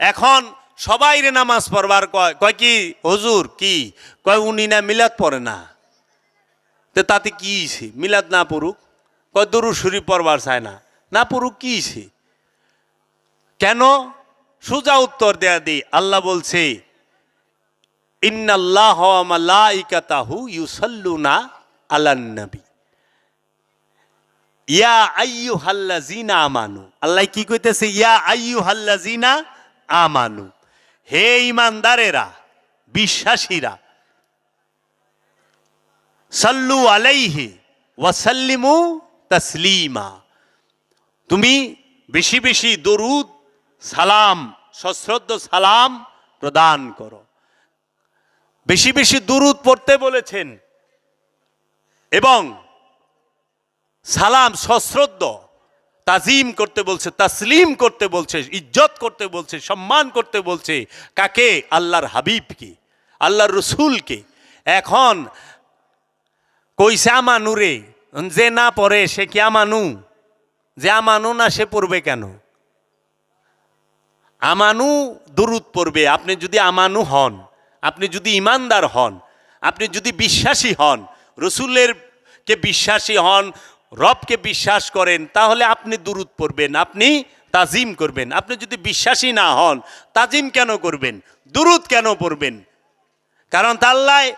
এখন সবাই রে নামাজ পড়বার কয় কয় কি? হজুর, কি? কয়, উনি না মিলাদ পড়ে না। তো তাতে কি হইছে? মিলাদ না পড়ুক? কয়, দরু শরীফ পড়বার চায় না। না পড়ুক কি? কেন? সোজা উত্তর দেয়া দি আল্লাহ বলছে, ইন্নাল্লাহ মালাইকাতাহু ইউসাল্লুনা আলান নবী। ইয়া আইয়ুহাল্লাযিনা আমানু। আল্লাহ কি কইতেছে? ইয়া আইয়ুহাল্লাযিনা আমানু। হে ইমানদারেরা, বিশ্বাসীরা, সাল্লু আলাইহি ওয়াসাল্লিমু তাসলিমা। তুমি বেশি বেশি দরুদ, সালাম, সশ্রদ্ধ সালাম প্রদান করো। বেশি বেশি দুরুদ পড়তে বলেছেন এবং সালাম, সশ্রদ্ধ তাজিম করতে বলছে, তাসলিম করতে বলছে, ইজ্জত করতে বলছে, সম্মান করতে বলছে। কাকে? আল্লাহর হাবিবকে, আল্লাহর রসুলকে। এখন কইসে আমানু রে যে না পড়ে সে কি আমানু? যে আমানু না সে পড়বে কেন? আমানু দুরুদ পড়বে। আপনি যদি আমানু হন, আপনি যদি ইমানদার হন, আপনি যদি বিশ্বাসী হন, রসুলের কে বিশ্বাসী হন রবকে বিশ্বাস করেন, তাহলে আপনি দুরুদ পড়বেন, আপনি তাজিম করবেন। আপনি যদি বিশ্বাসী না হন, তাজিম কেন করবেন? দুরুদ কেন পড়বেন? কারণ তাল্লায়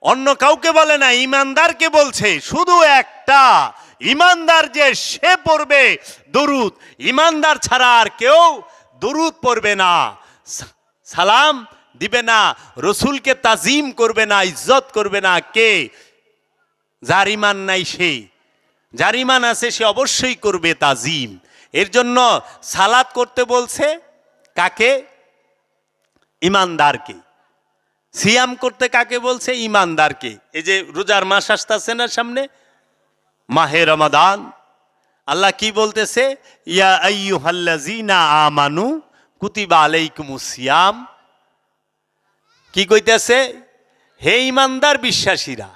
অন্য কাউকে বলে না, ইমানদারকে বলছে, শুধু একটা, ইমানদার যে সে পড়বে দরুদ, ইমানদার ছাড়া আর কেউ দরুদ পড়বে না। সালাম দিবে না, রসুলকে তাজিম করবে না, ইজ্জত করবে না, কে? যার ইমান নাই সে। যার ইমান আছে, সে অবশ্যই করবে তাজিম। এর জন্য সালাত করতে বলছে কাকে? ইমানদারকে সিয়াম করতে কাকে বলছে? ইমানদারকে এই যে রোজার মাস আসতেছে না সামনে? মাহে রমাদান। আল্লাহ কি বলতেছে? ইয়া আইয়ুহাল্লাযীনা আমানু কুতিবা আলাইকুমুস সিয়াম। কি কইতেছে? হে ইমানদার বিশ্বাসীরা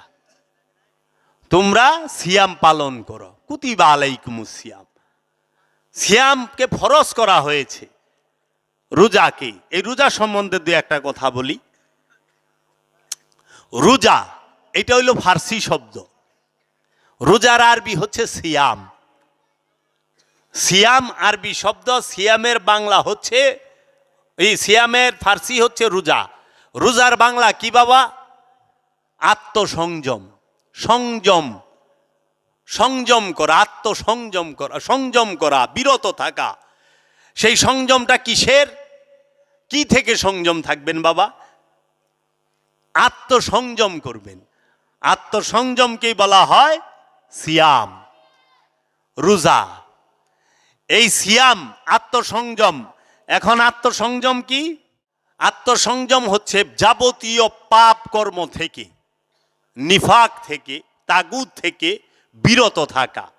তোমরা সিয়াম পালন করো। কুতিবা আলাইকুমুস সিয়াম। সিয়ামকে ফরজ করা হয়েছে। রোজাকে। এই রোজা সম্বন্ধে দু একটা কথা বলি। রোজা, এটা হইল ফার্সি শব্দ। রোজার আরবি হচ্ছে সিয়াম। সিয়াম আরবি শব্দ, সিয়ামের বাংলা হচ্ছে, এই সিয়ামের ফার্সি হচ্ছে রোজা। রোজার বাংলা কি বাবা? আত্মসংযম। সংযম সংযম করা, আত্মসংযম করা, সংযম করা, বিরত থাকা। সেই সংযমটা কিসের? কি থেকে সংযম থাকবেন বাবা? আত্মসংযম করবেন। আত্মসংযমকেই বলা হয় সিয়াম, রোজা। এই সিয়াম, আত্মসংযম। এখন আত্মসংযম কি? আত্মসংযম হচ্ছে যাবতীয় পাপ কর্ম থেকে। নিফাক থেকে তাগুদ থেকে বিরত থাকা।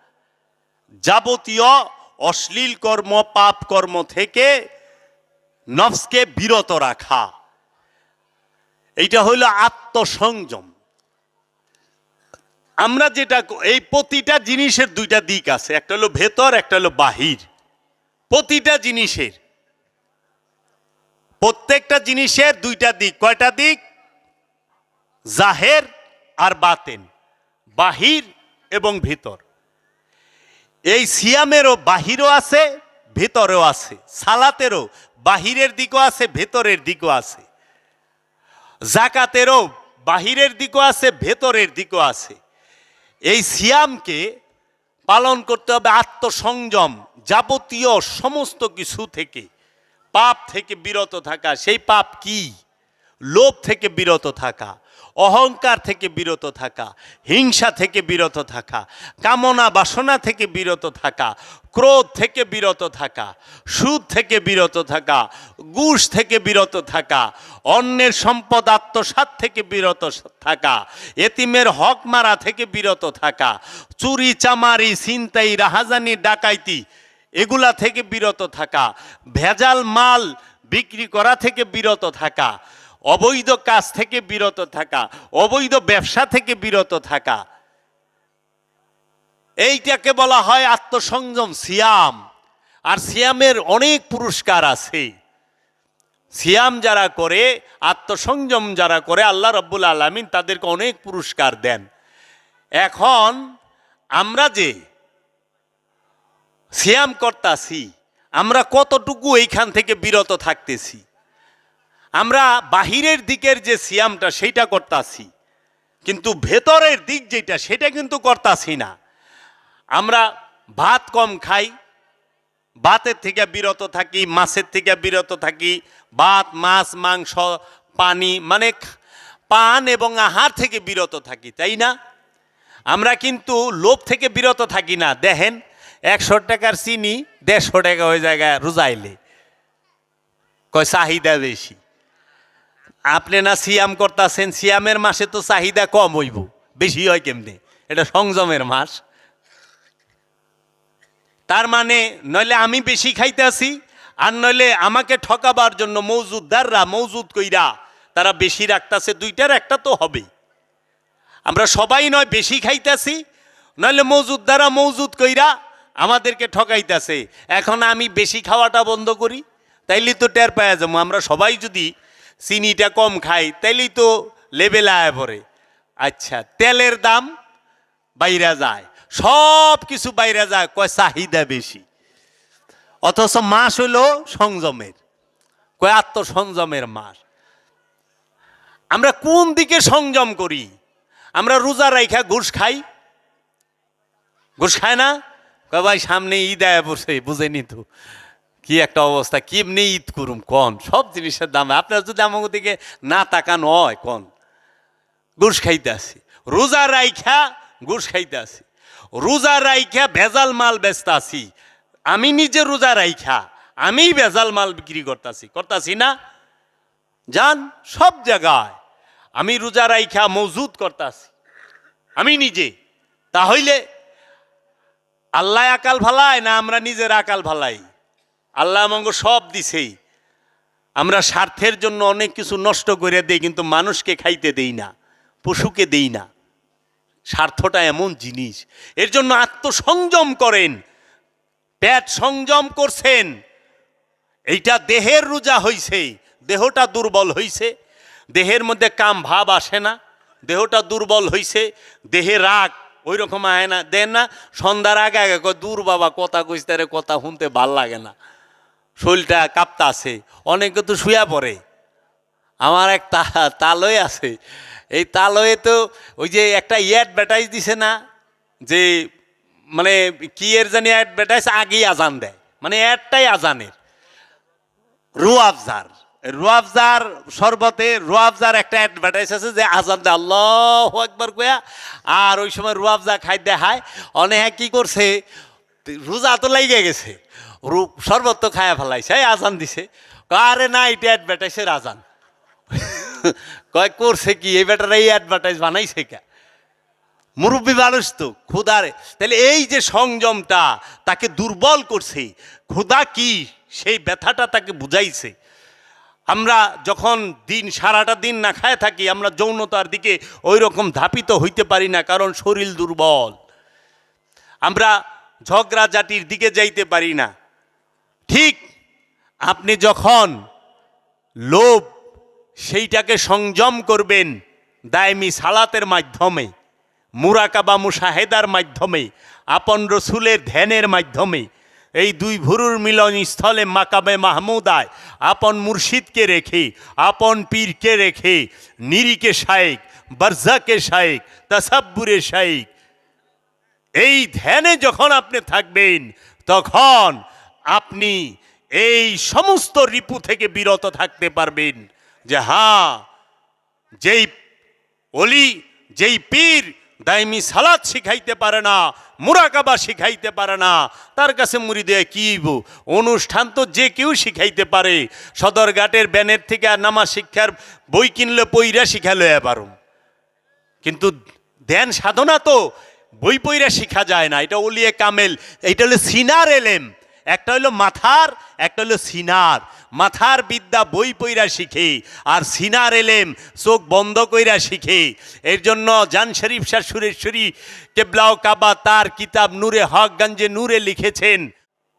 যাবতীয় অশ্লীল কর্ম, পাপ কর্ম থেকে নফসকে বিরত রাখা। এইটা হইল আত্মসংযম। আমরা যেটা এই প্রতিটা জিনিসের দুইটা দিক আছে, একটা হলো ভেতর, একটা হলো বাহির। প্রতিটা জিনিসের, প্রত্যেকটা জিনিসের দুইটা দিক। কয়টা দিক? জাহের আর বাতেন বাহির এবং ভিতর। এই সিয়ামেরও বাহিরও আছে, ভেতরেও আছে। সালাতেরও বাহিরের দিকও আছে, ভেতরের দিকও আছে। জাকাতেরও বাহিরের দিকও আছে, ভেতরের দিকও আছে। এই সিয়ামকে পালন করতে হবে আত্মসংযম যাবতীয় সমস্ত কিছু থেকে। পাপ থেকে বিরত থাকা, সেই পাপ কি? লোভ থেকে বিরত থাকা। অহংকার থেকে বিরত থাকা হিংসা থেকে বিরত থাকা কামনা বাসনা থেকে বিরত থাকা ক্রোধ থেকে বিরত থাকা সুদ থেকে বিরত থাকা ঘুষ থেকে বিরত থাকা অন্যের সম্পদ আত্মসাত থেকে বিরত থাকা এতিমের হক মারা থেকে বিরত থাকা চুরি চামারি ছিনতাই রাহাজানি ডাকাইতি এগুলা থেকে বিরত থাকা ভেজাল মাল বিক্রি করা থেকে বিরত থাকা অবৈধ কাজ থেকে বিরত থাকা, অবৈধ ব্যবসা থেকে বিরত থাকা। এইটাকে বলা হয় আত্মসংযম, সিয়াম। আর সিয়ামের অনেক পুরস্কার আছে। সিয়াম যারা করে, আত্মসংযম যারা করে, আল্লাহ রব্বুল আলমিন তাদেরকে অনেক পুরস্কার দেন। এখন আমরা যে সিয়াম করতাছি, আমরা কতটুকু এইখান থেকে বিরত থাকতেছি? আমরা বাহিরের দিকের যে সিয়ামটা, সেইটা করতাছি। কিন্তু ভেতরের দিক যেটা, সেটা কিন্তু করতাছি না। আমরা ভাত কম খাই, ভাতের থেকে বিরত থাকি, মাছের থেকে বিরত থাকি, ভাত, মাছ, মাংস, পানি মানে পান এবং আহার থেকে বিরত থাকি, তাই না? আমরা কিন্তু লোভ থেকে বিরত থাকি না। দেখেন, একশো টাকার চিনি দেড়শো টাকা ওই জায়গায় রোজাইলে। কয় চাহিদা বেশি। আপনি না সিয়াম করতেছেন, সিয়ামের মাসে তো চাহিদা কম হইব। বেশি হয় কেমনে? এটা সংযমের মাস। তার মানে নইলে আমি বেশি খাইতে আসি আর নইলে আমাকে ঠকাবার জন্য মৌজুদদাররা মৌজুদ কইরা তারা বেশি রাখতাছে, দুইটার একটা তো হবেই। আমরা সবাই নয় বেশি খাইতাছি, নইলে মৌজুদদারা মৌজুদ কইরা আমাদেরকে ঠকাইতাছে। এখন আমি বেশি খাওয়াটা বন্ধ করি, তাইলে তো টের পাওয়া যাব। আমরা সবাই যদি চিনিটা কম খাই তাইলেই তো লেভেল আয় আচ্ছা তেলের দাম বাইরা যায়। সব কিছু বাইরে যায়, কয় চাহিদা বেশি। অথচ মাস হলো সংযমের। কয় আত্মসংযমের মাস আমরা কোন দিকে সংযম করি? আমরা রোজা রাইখা ঘুষ খাই। ঘুষ খায় না? কয় ভাই, সামনে ঈদ আয় বসে, বুঝেনি তো। কি একটা অবস্থা, কেমনি ঈদ করুম, কন? সব জিনিসের দাম। আপনার যদি আমাকে দিকে না তাকানো হয় কন? ঘুষ খাইতে আসি। রোজা রাইখা ঘুষ খাইতে আসি। রোজা রাইখা ভেজাল মাল ব্যস্ত আছি আমি নিজে রোজা রাইখা আমি ভেজাল মাল বিক্রি করতাছি। করতাছি না? যান সব জায়গায় আমি রোজা রাইখা মজুদ করতাছি। আমি নিজে। তাহলে আল্লাহ আকাল ভালাই না আমরা নিজের আকাল ভালাই? আল্লাহ আমাকে সব দিছেই। আমরা স্বার্থের জন্য অনেক কিছু নষ্ট করে দেই, কিন্তু মানুষকে খাইতে দেই না, পশুকে দেই না। স্বার্থটা এমন জিনিস। এর জন্য আত্মসংযম করেন। পেট সংযম করছেন। এইটা দেহের রোজা হইছে। দেহটা দুর্বল হইছে। দেহের মধ্যে কাম ভাব আসে না। দেহটা দুর্বল হইছে। দেহে রাগ ওই রকম আয় না। দেন না, সন্ধ্যার আগে আগে দূর বাবা, কথা কইস তারে কথা শুনতে ভালো লাগে না। শরীরটা কাঁপতা আছে। অনেকে তো শুয়া পড়ে। আমার এক তালয় আছে। এই তালয়ে তো ওই যে একটা অ্যাডভার্টাইজ দিছে না, যে মানে কি এর জানি অ্যাডভার্টাইজ আগেই আজান দেয়। মানে অ্যাডটাই আজানের। রুয়াবজার রুয়াবজার শরবতে রুয়াবজার একটা অ্যাডভার্টাইজ আছে যে আজান দেয়। আল্লাহ একবার কয়া আর ওই সময় রুয়াবজা খাই দেখায় অনেকে কি করছে? রোজা তো লাইগে গেছে। রু সর্বত্র খায়া ফেলাইছে এই আজান দিছে। কয়, আরে না এটা অ্যাডভার্টাইজের আজান। কয় করছে কি? এই বেটার এই অ্যাডভার্টাইজ বানাইছে কে? মুরব্বী মানুষ তো ক্ষুধারে। তাহলে এই যে সংযমটা তাকে দুর্বল করছে। ক্ষুধা কি? সেই ব্যথাটা তাকে বুঝাইছে। আমরা যখন দিন সারাটা দিন না খায় থাকি আমরা যৌনতার দিকে ওই রকম ধাপিত হইতে পারি না কারণ শরীর দুর্বল। আমরা ঝগড়া জাতির দিকে যাইতে পারি না। ঠিক আপনি যখন লোভ সেইটাকে সংযম করবেন দায়মি সালাতের মাধ্যমে, মুরাকাবা মুশাহেদার মাধ্যমে, আপন রসুলের ধ্যানের মাধ্যমে, এই দুই ভুরুর মিলন স্থলে মাকাবে মাহমুদায় আপন মুর্শিদকে রেখে, আপন পীরকে রেখে নিরিকে শায়েক, বারজাকে শায়েক, তাসাব্বুরে শায়েক, এই ধ্যানে যখন আপনি থাকবেন, তখন আপনি এই সমস্ত রিপু থেকে বিরত থাকতে পারবেন যে হা, যেই অলি, যেই পীর দায়মি সালাদ শিখাইতে পারে না, মুরাকাবা শিখাইতে পারে না, তার কাছে মুড়ি দেয় কি? অনুষ্ঠান তো যে কেউ শিখাইতে পারে। সদরঘাটের ব্যানের থেকে আর নামা শিক্ষার বই কিনলে পইরা শিখালো পারুম। কিন্তু ধ্যান সাধনা তো, বই পইরা শিখা যায় না। এটা ওলিয়ে কামেল এটা হলো সিনার এলেম। একটা হলো মাথার, একটা হলো সিনার। মাথার বিদ্যা বই পইরা শিখে, আর সিনার এলেম চোখ বন্ধ কইরা শিখে। এর জন্য জান শরীফ শাহ সুরেশ্বরী কেবলাও কাবা তার কিতাব নূরে হক গঞ্জে নূরে লিখেছেন,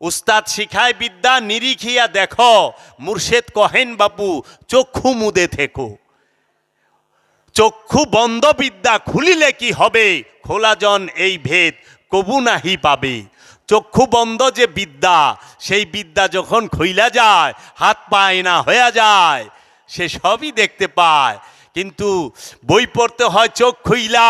উস্তাদ শিখায় বিদ্যা নিরিখিয়া দেখো, মুর্শেদ কহেন বাপু, চক্ষু মুদে থেকো। চক্ষু বন্ধ বিদ্যা খুলিলে কি হবে? খোলাজন এই ভেদ কবু নাহি পাবে। চক্ষু বন্ধ যে বিদ্যা, সেই বিদ্যা যখন খুইলা যায়, হাত পায় না হয়ে যায়, সে সবই দেখতে পায়। কিন্তু বই পড়তে হয় চোখ খুইলা,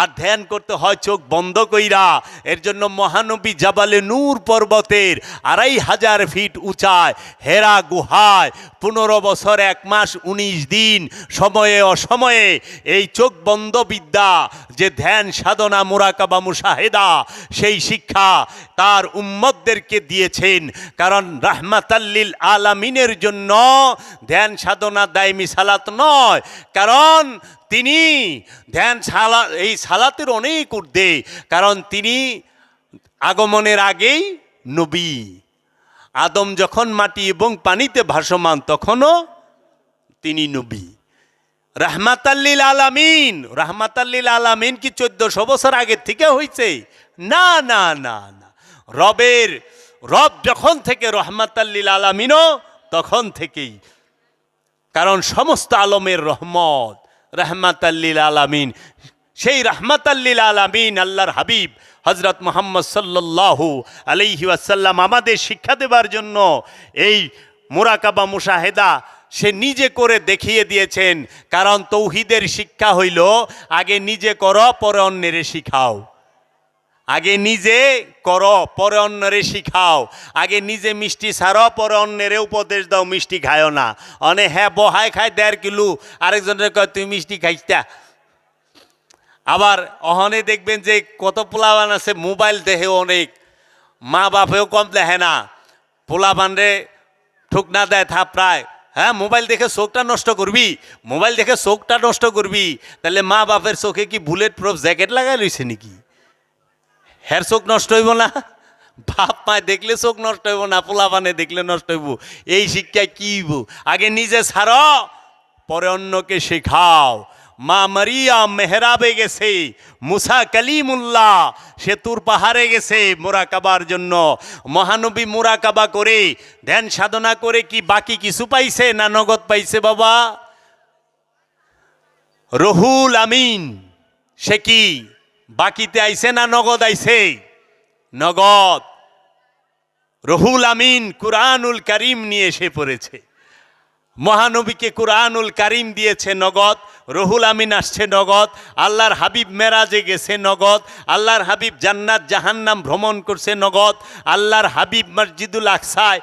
আর ধ্যান করতে হয় চোখ বন্ধ কইরা, এর জন্য মহানবী জাবালে নূর পর্বতের আড়াই হাজার ফিট উঁচায়, হেরা গুহায়, পনেরো বছর এক মাস উনিশ দিন, সময়ে অসময়ে এই চোখ বন্ধ বিদ্যা যে ধ্যান সাধনা মুরাকাবা মুশাহেদা, সেই শিক্ষা তার উম্মতদেরকে দিয়েছেন। কারণ রাহমাতাল্লিল আলামিনের জন্য ধ্যান সাধনা দায়মি সালাত নয়। কারণ তিনি ধ্যান সালা, এই সালাতের অনেক ঊর্ধ্বে। কারণ তিনি আগমনের আগেই নবী। আদম যখন মাটি এবং পানিতে ভাসমান, তখনও তিনি নবী। রাহমাতাল্লিল আলামিন। রাহমাতাল্লিল আলামিন কি চোদ্দশো বছর আগের থেকে হয়েছে না না না না। রবের রব যখন থেকে রহমাতাল্লিল আলামিনও, তখন থেকেই। কারণ সমস্ত আলমের রহমত রহমাতাল্লিল আলামিন। সেই রহমাতাল্লিল আলামিন আল্লাহর হাবিব হজরত মোহাম্মদ আলাইহি ওয়াসাল্লাম আমাদের শিক্ষা দেবার জন্য এই মুরাকাবা মুশাহেদা সে নিজে করে দেখিয়ে দিয়েছেন, কারণ তৌহিদের শিক্ষা হইল, আগে নিজে করো, পরে অন্যেরে শিখাও। আগে নিজে কর, পরে অন্যরে শিখাও। আগে নিজে মিষ্টি ছাড়ো পরে অন্যরে উপদেশ দাও, মিষ্টি খায়ও না। অনে হ্যাঁ বহায় খায় দেড় কিলো, আরেকজনের কয়, তুই মিষ্টি খাইতা আবার অহনে দেখবেন যে কত পোলাবান আছে, মোবাইল দেহে অনেক। মা বাপেও কম দেখে না পোলাবান রে ঠুক না দেয় থাপড়ায়। হ্যাঁ মোবাইল দেখে চোখটা নষ্ট করবি। মোবাইল দেখে চোখটা নষ্ট করবি। তাহলে মা বাপের চোখে কি বুলেট প্রুফ জ্যাকেট লাগাই রয়েছে নাকি? হ্যার চোখ নষ্ট হইব না? বাপ মা দেখলে চোখ নষ্ট হইব না পোলাপানে দেখলে নষ্ট হইব। এই শিক্ষায় কি আগে নিজে ছাড়, পরে অন্যকে শেখাও। মা মারিয়া মেহরাবে গেছে, মুসা কালিমুল্লাহ সেতুর পাহাড়ে গেছে মোরাকাবার জন্য। মহানবী মোরাকাবা করে, ধ্যান সাধনা করে কি বাকি কিছু পাইছে না নগদ পাইছে বাবা? রহুল আমিন, সে কি বাকিতে আইছে না নগদ আইছে? নগদ। রহুল আমিন কুরআনুল করিম নিয়ে এসে পড়েছে। মহানবীকে কুরআনুল করিম দিয়েছে নগদ, রহুল আমিন আসছে নগদ, আল্লাহর হাবিব মেরাজে গেছে নগদ, আল্লাহর হাবিব জান্নাত জাহান্নাম ভ্রমণ করছে নগদ, আল্লাহর হাবিব মসজিদুল আকসায়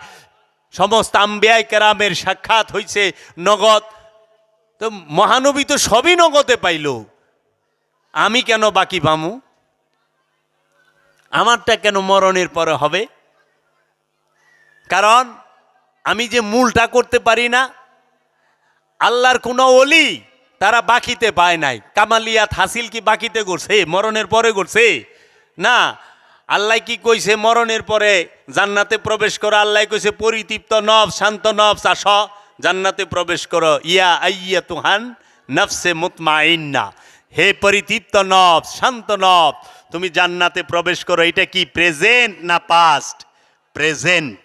সমস্ত আম্বিয়ায় কেরামের সাক্ষাৎ হয়েছে নগদ। তো মহানবী তো সবই নগদে পাইল। আমি কেন বাকি পামু? আমারটা কেন মরণের পরে হবে? কারণ আমি যে মূলটা করতে পারি না আল্লাহর কোনো অলি তারা বাকিতে পায় নাই। কামালিয়াত হাসিল কি বাকিতে করছে মরণের পরে করছে না। আল্লাহ কি কইছে মরণের পরে? জান্নাতে প্রবেশ করো, আল্লাহ কইছে পরিতৃপ্ত নব শান্ত নব চাষ জান্নাতে প্রবেশ করো। ইয়া আইয়া তুহান নফসে মুতমাইন্না। হে পরিতৃপ্ত নব শান্ত নব তুমি জান্নাতে প্রবেশ করো। এটা কি প্রেজেন্ট না পাস্ট? প্রেজেন্ট।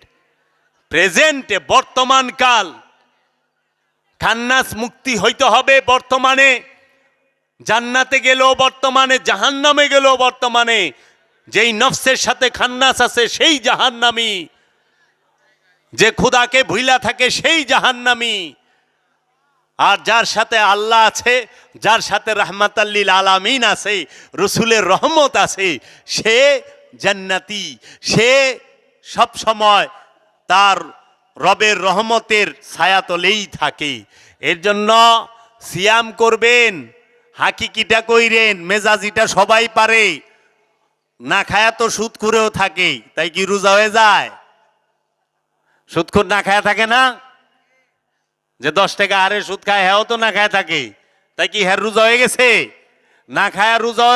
প্রেজেন্টে বর্তমান কাল। খান্নাস মুক্তি হইতে হবে বর্তমানে। জান্নাতে গেলেও বর্তমানে, জাহান্নামে গেলেও বর্তমানে। যেই নফসের সাথে খান্নাস আছে, সেই জাহান্নামি। যে খুদাকে ভুইলা থাকে, সেই জাহান্নামি। আর যার সাথে আল্লাহ আছে, যার সাথে রহমাতাল্লিল আলামিন আছে, রসুলের রহমত আছে, সে জান্নাতি। সে সব সময় তার রবের রহমতের ছায়াতলেই থাকে। এর জন্য সিয়াম করবেন, হাকিকিটা কইরেন, মেজাজিটা সবাই পারে। না খায়া তো সুদ করেও থাকে, তাই কি রোজা হয়ে যায়? সুদখুর না খায়া থাকে না? যে দশ টাকা আরে সুদ খায় হ্যাঁ তো না খায় থাকে। তাই কি হ্যাঁ রোজা হয়ে গেছে? না খায়া রোজা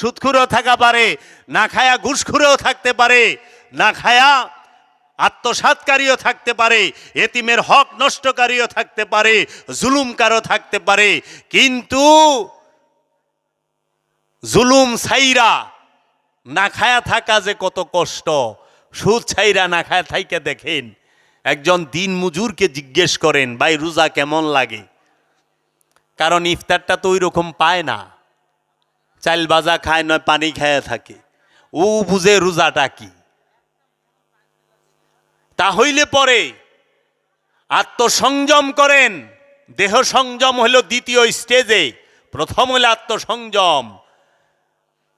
সুদখুরেও থাকা পারে, না খায়া ঘুষখুরেও থাকতে পারে, না খায়া আত্মসাতকারীও থাকতে পারে, এতিমের হক নষ্টকারীও থাকতে পারে, জুলুমকারও থাকতে পারে, কিন্তু জুলুম সাইরা না খায়া থাকা যে কত কষ্ট, সুদ ছাইরা না খায় থাইকে দেখেন, একজন দিন মজুরকে জিজ্ঞেস করেন, ভাই, রোজা কেমন লাগে? কারণ ইফতারটা তো ওই রকম পায় না, চাইল বাজা খায় নয়, পানি খায় থাকে। ও বুঝে রোজাটা কি? তা হইলে পরে আত্মসংযম করেন। দেহ সংযম হলো দ্বিতীয় স্টেজে। প্রথম হলো আত্মসংযম।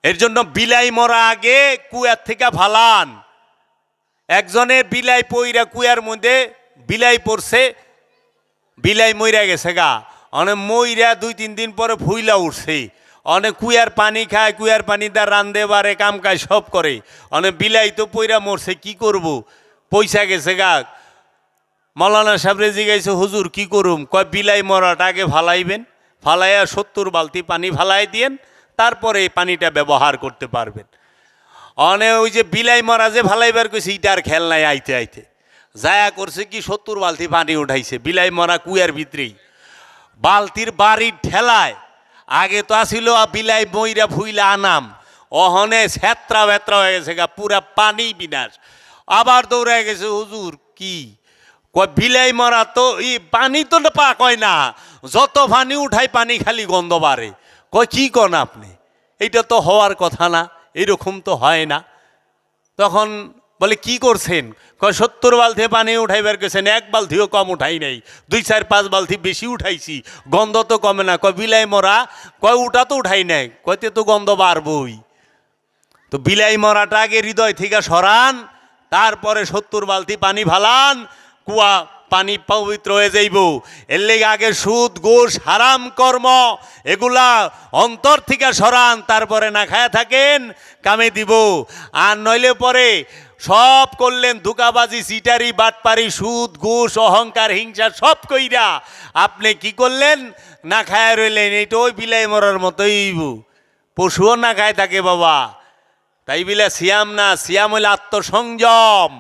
এর জন্য বিলাই মরা আগে কুয়ার থেকে ভালান। একজনের বিলাই পইরা কুয়ার মধ্যে বিলাই পড়ছে, বিলাই মইরা গেছে গা। অনেক মইরা দুই তিন দিন পরে ফুইলা উঠছে। অনেক কুয়ার পানি খায়, কুয়ার পানি দা রান্ধে বারে কাম কাজ সব করে। অনেক বিলাই তো পইরা মরছে, কি করব? পয়সা গেছে গা। মৌলানা সাহেবরে জিগাইছে হুজুর, কি করুম? কয়, বিলাই মরাটা আগে ফালাইবেন, ফালাইয়া সত্তর বালতি পানি ফালাই দিয়েন, তারপরে এই পানিটা ব্যবহার করতে পারবেন। অনে ওই যে বিলাই মরা যে ফালাইবার কইছে ইটার খেল নাই আইতে আইতে। যায়া করছে কি সত্তর বালতি পানি উঠাইছে, বিলাই মরা কুয়ার ভিতরেই। বালতির বাড়ির ঠেলায়, আগে তো আসিল বিলাই বইরা ফুইলা আনাম। অহনে ছ্যাত্রা বেত্রা হয়ে গেছে গা, পুরা পানি বিনাশ। আবার দৌড়ে গেছে, হুজুর, কি? কয়, বিলাই মরা তো, ই পানি তো পা কয় না, যত পানি উঠাই পানি খালি গন্ধ বাড়ে। কয়, কি কন আপনি? এইটা তো হওয়ার কথা না, এরকম তো হয় না। তখন বলে, কি করছেন? কয়, সত্তর বালতি পানি উঠাইবার গেছেন এক বালতিও কম উঠাই নাই, দুই, চার, পাঁচ বালতি বেশি উঠাইছি, গন্ধ তো কমে না। কয়, বিলাই মরা? কয় উঠা তো উঠাই নাই। কয়তে তো গন্ধ বাড়বই। তো বিলাই মরাটা আগে হৃদয় থেকে সরান তারপরে সত্তর বালতি পানি ফালান কুয়া পানি পবিত্র হয়ে যাইব। এর লেগে আগে সুদ ঘুষ হারাম কর্ম, এগুলা অন্তর থেকে সরান, তারপরে না খায়া থাকেন, কামে দিব। আর নইলে পরে সব করলেন ধোকাবাজি, সিটারি, বাটপারি, সুদ ঘুষ অহংকার, হিংসা, সব কইরা। আপনি কি করলেন? না খায়া রইলেন, এইটা ওই বিলাই মরার মতোই পশুও না খায় থাকে বাবা। তাই বিলে সিয়াম না, সিয়াম হইলে আত্মসংযম।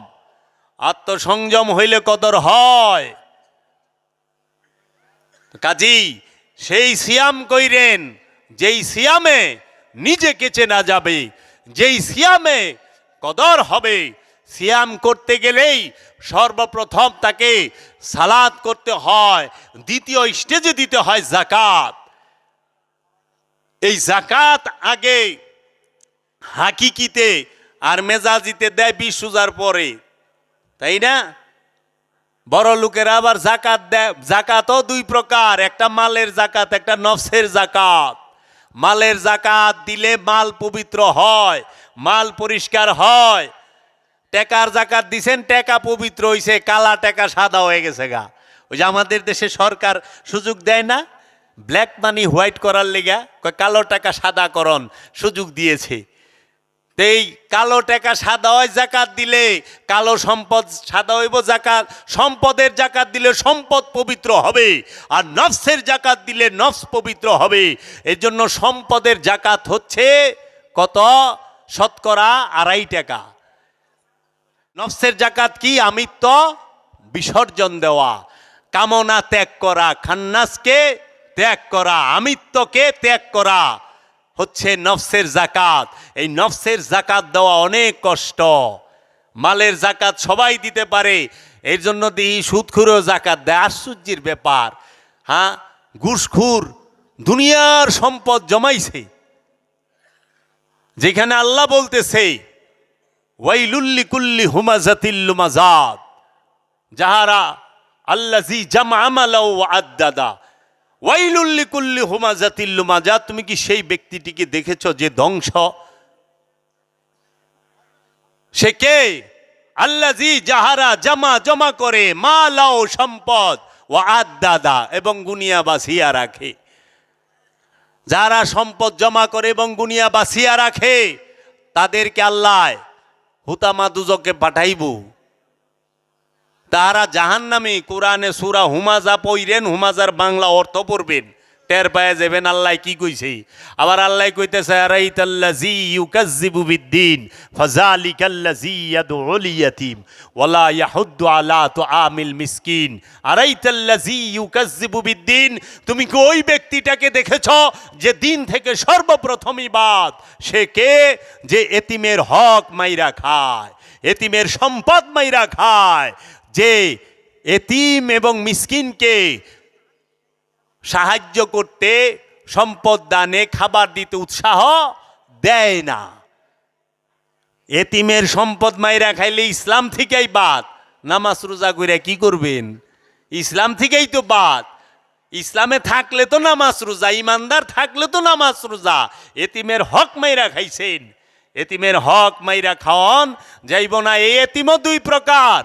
আত্মসংযম হইলে কদর হয়। কাজী, সেই সিয়াম কইরেন, যেই সিয়ামে নিজেকে চেনা যাবে, যেই সিয়ামে কদর হবে, সিয়াম করতে গেলেই সর্বপ্রথম তাকে সালাদ করতে হয়, দ্বিতীয় স্টেজে দিতে হয় জাকাত। এই জাকাত আগে হাকিকিতে আর মেজাজিতে দেয় বিশ সুজার পরে। তাই না? বড় লোকেরা আবার জাকাত দেয়, জাকাতও দুই প্রকার, একটা মালের জাকাত, একটা নফসের জাকাত। মালের জাকাত দিলে মাল পবিত্র হয়, মাল পরিষ্কার হয়। টেকার জাকাত দিছেন, টেকা পবিত্র হইছে, কালা টেকা সাদা হয়ে গেছে গা। ওই যে আমাদের দেশে সরকার সুযোগ দেয় না, ব্ল্যাক মানি হোয়াইট করার লেগা কালো টাকা সাদা করণ, সুযোগ দিয়েছে। এই কালো টাকা সাদা হয় জাকাত দিলে, কালো সম্পদ সাদা হইব জাকাত, সম্পদের জাকাত দিলে সম্পদ পবিত্র হবে, আর নফসের জাকাত দিলে নফস পবিত্র হবে। এর জন্য সম্পদের জাকাত হচ্ছে কত? শতকরা আড়াই টাকা। নফসের জাকাত কি? আমিত্ব, বিসর্জন দেওয়া। কামনা ত্যাগ করা, খান্নাসকে ত্যাগ করা, আমিত্বকে ত্যাগ করা। হচ্ছে নফসের জাকাত এই নফসের জাকাত দেওয়া অনেক কষ্ট। মালের জাকাত সবাই দিতে পারে। এর জন্য দিই সুদখুরও জাকাত দেয়। আশ্চর্যের ব্যাপার। হ্যাঁ? ঘুষখুর দুনিয়ার সম্পদ জমাইছে। যেখানে আল্লাহ বলতেছে ওয়াইলুল্লি কুল্লি হুমাজাতিল্লুমাজাদ যাহারা আল্লাজি জামা আমালাও আদাদা ওয়াইলুল্লি কুল্লি হুমাজাতিল্লুমাজাদ তুমি কি সেই ব্যক্তিটিকে দেখেছ যে ধ্বংস? সে কে? আল্লাজি যাহারা জামা জমা করে মা লাও সম্পদ ও আদাদা এবং গুনিয়া বাসিয়া রাখে। যারা সম্পদ জমা করে এবং গুনিয়া বাসিয়া রাখে, তাদেরকে আল্লাহ হুতামা দুজকে পাঠাইব। তারা জাহান নামে কোরআনে সুরা হুমাজা পইরেন হুমাজার বাংলা অর্থ পড়বেন। টের পায়ে যাবেন আল্লাহ কি কইছে। আবার আল্লাহ কইতেছে আরাইতাল্লাজি ইউকাজ্জিবু বিদ্দিন ফাযালিকাল্লাজি ইয়াদউল ইয়াতীম ওয়ালা ইয়াহুদ্দু আলা তুআমিল মিসকিন। আরাইতাল্লাজি ইউকাজ্জিবু বিদ্দিন, তুমি কি ওই ব্যক্তিটাকে দেখেছ যে দিন থেকে সর্বপ্রথমই বাদ? সে কে? যে এতিমের হক মাইরা খায়, এতিমের সম্পদ মাইরা খায়। যে এতিম এবং মিসকিনকে সাহায্য করতে সম্পদ দানে, খাবার দিতে উৎসাহ দেয় না। এতিমের সম্পদ মাইরা খাইলে ইসলাম থেকেই বাদ। নামাজ রোজা করে কি করবেন? ইসলাম থেকেই তো বাদ। ইসলামে থাকলে তো নামাজ রোজা, ইমানদার থাকলে তো নামাজ রোজা। এতিমের হক মাইরা খাইছেন। এতিমের হক মাইরা খাওয়ান, যাইব না। এই এতিমও দুই প্রকার।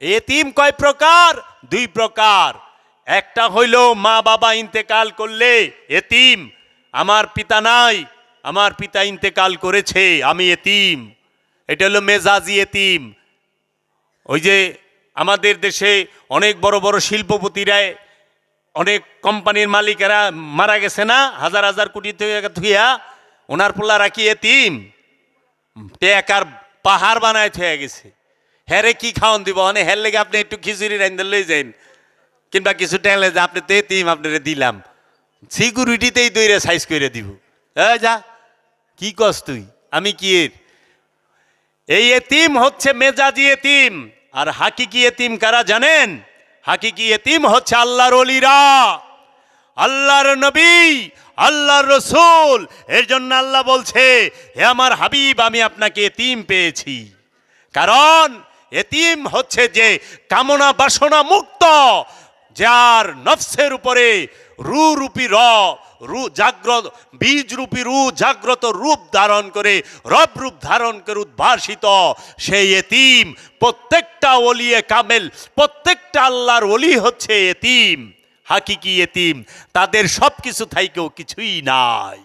এতিম কয় প্রকার? দুই প্রকার। একটা হইল মা বাবা ইন্তেকাল করলে এতিম, আমার পিতা নাই, আমার পিতা ইন্তেকাল করেছে, আমি এতিম। এটা হলো মেজাজি এতিম। ওই যে আমাদের দেশে অনেক বড় বড় শিল্পপতিরা, অনেক কোম্পানির মালিকেরা মারা গেছে না? হাজার হাজার কোটি থেকে থুইয়া ওনার পোলা রাখি এতিম? টেকার পাহাড় বানায় থয়ে গেছে। হ্যারে কি খাওয়ান দিব? মানে হ্যার লেগে আপনি একটু খিচুড়ি রাইন্দে লই যাইন। কিংবা কিছু টেলে যে আপনি তে এতিম আপনারে দিলাম। সিকিউরিটিতেই দইরে সাইজ করে দিব। এ যা, কি কস তুই? আমি কি এর? এই এতিম হচ্ছে মেজাজি এতিম। আর হাকিকি এতিম কারা জানেন? হাকিকি এতিম হচ্ছে আল্লাহর অলিরা আল্লাহর নবী, আল্লাহর রসুল। এর জন্য আল্লাহ বলছে, হে আমার হাবিব, আমি আপনাকে এতিম পেয়েছি। কারণ এতিম হচ্ছে যে কামনা বাসনা মুক্ত, যার নফসের উপরে রু রূপী র, রু জাগ্রত বীজ রূপী রু জাগ্রত রূপ ধারণ করে, রব রূপ ধারণ করে উদ্ভাসিত, সেই এতিম প্রত্যেকটা ওলিয়ে কামেল, প্রত্যেকটা আল্লাহর ওলি হচ্ছে এতিম। হাকিকি এতিম, তাদের সব কিছু থাইকেও কিছুই নাই।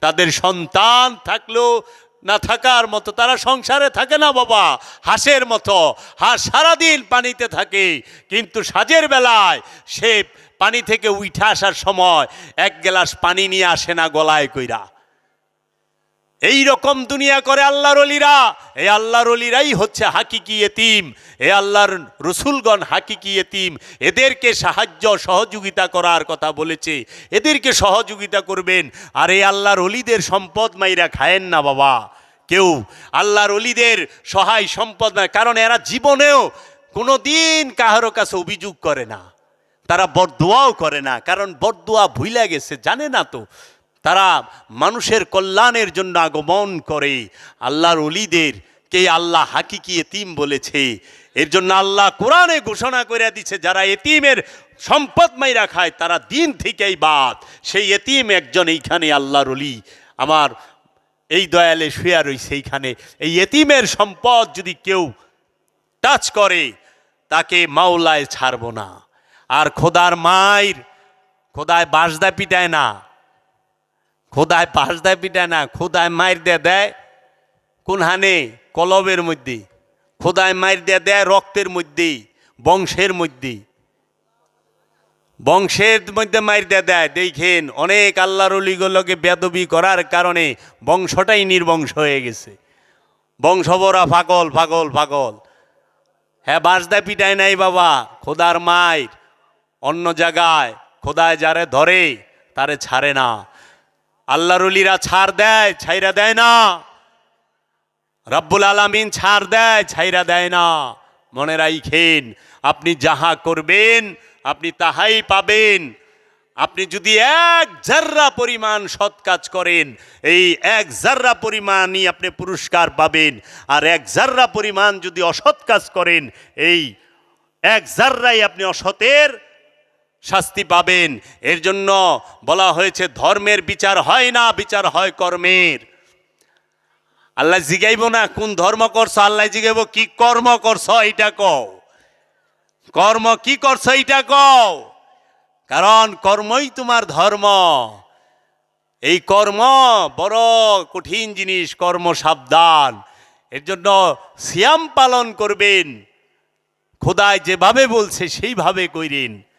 তাদের সন্তান থাকলেও না থাকার মতো, তারা সংসারে থাকে না বাবা, হাঁসের মতো। হাঁস সারাদিন পানিতে থাকে, কিন্তু সাজের বেলায় সে পানি থেকে উঠে আসার সময় এক গ্লাস পানি নিয়ে আসে না গলায় কইরা। এই রকম দুনিয়া করে আল্লাহর অলিরা। এই আল্লাহর অলিরাই হচ্ছে হাকিকি এতিম। এ আল্লাহর রসুলগণ হাকিকি এতিম। এদেরকে সাহায্য, সহযোগিতা করার কথা বলেছে। এদেরকে সহযোগিতা করবেন। আর এই আল্লাহর অলিদের সম্পদ মাইরা খায়েন না বাবা। কেউ আল্লাহর অলিদের সহায় সম্পদ নয় কারণ এরা জীবনেও কোনো দিন কাহারো কাছে অভিযোগ করে না। তারা বরদোয়াও করে না। কারণ বরদোয়া ভুইলা গেছে, জানে না তো। তারা মানুষের কল্যাণের জন্য আগমন করে। আল্লাহর অলিদের কে আল্লাহ হাকিকি এতিম বলেছে। এর জন্য আল্লাহ কোরআনে ঘোষণা করে দিছে যারা এতিমের সম্পদ মাইরা খায়, তারা দিন থেকেই বাদ। সেই এতিম একজন এইখানে আল্লাহর অলি আমার এই দয়ালে শুয়া রইছে এইখানে। এই এতিমের সম্পদ যদি কেউ টাচ করে, তাকে মাওলায় ছাড়ব না। আর খোদার মায়ের, খোদায় বাসদা পিটায় না। খোদায় বাসদা পিটায় না। খোদায় মায়ের দিয়ে দেয় কোন হানে কলবের মধ্যে। খোদায় মায়ের দিয়ে দেয় রক্তের মধ্যে, বংশের মধ্যে। বংশের মধ্যে মাইর দিয়ে দেয়। দেখেন, অনেক আল্লাহর অলিগুলোকে বেদবি করার কারণে বংশটাই নির্বংশ হয়ে গেছে। বংশবরা ফাগল ফাগল ফাগল হ্যাঁ বাসদা পিটায় নাই বাবা। খোদার মায়ের অন্য জায়গায় খোদায় যারে ধরে, তারে ছাড়ে না। আল্লাহর ছাড় দেয় ছাইরা দেয় না। রব্বুল আলামিন ছাড় দেয় ছাইরা দেয় না। মনে রাইখেন, আপনি যাহা করবেন, আপনি তাহাই পাবেন। আপনি যদি এক জাররা পরিমাণ সৎ কাজ করেন, এই এক জাররা পরিমাণই আপনি পুরস্কার পাবেন। আর এক জাররা পরিমাণ যদি অসৎ কাজ করেন, এই এক জাররাই আপনি অসতের শাস্তি পাবেন। এর জন্য বলা হয়েছে, ধর্মের বিচার হয় না, বিচার হয় কর্মের। আল্লাহ জিগাইব না, কোন ধর্ম করছ, আল্লাহ জিগাইব কি কর্ম করছ এটা কও। কর্ম কি করছ এটা কও। কারণ কর্মই তোমার ধর্ম। এই কর্ম বড় কঠিন জিনিস, কর্ম সাবধান। এর জন্য সিয়াম পালন করবেন। খোদায় যেভাবে বলছে, সেইভাবে কইরেন।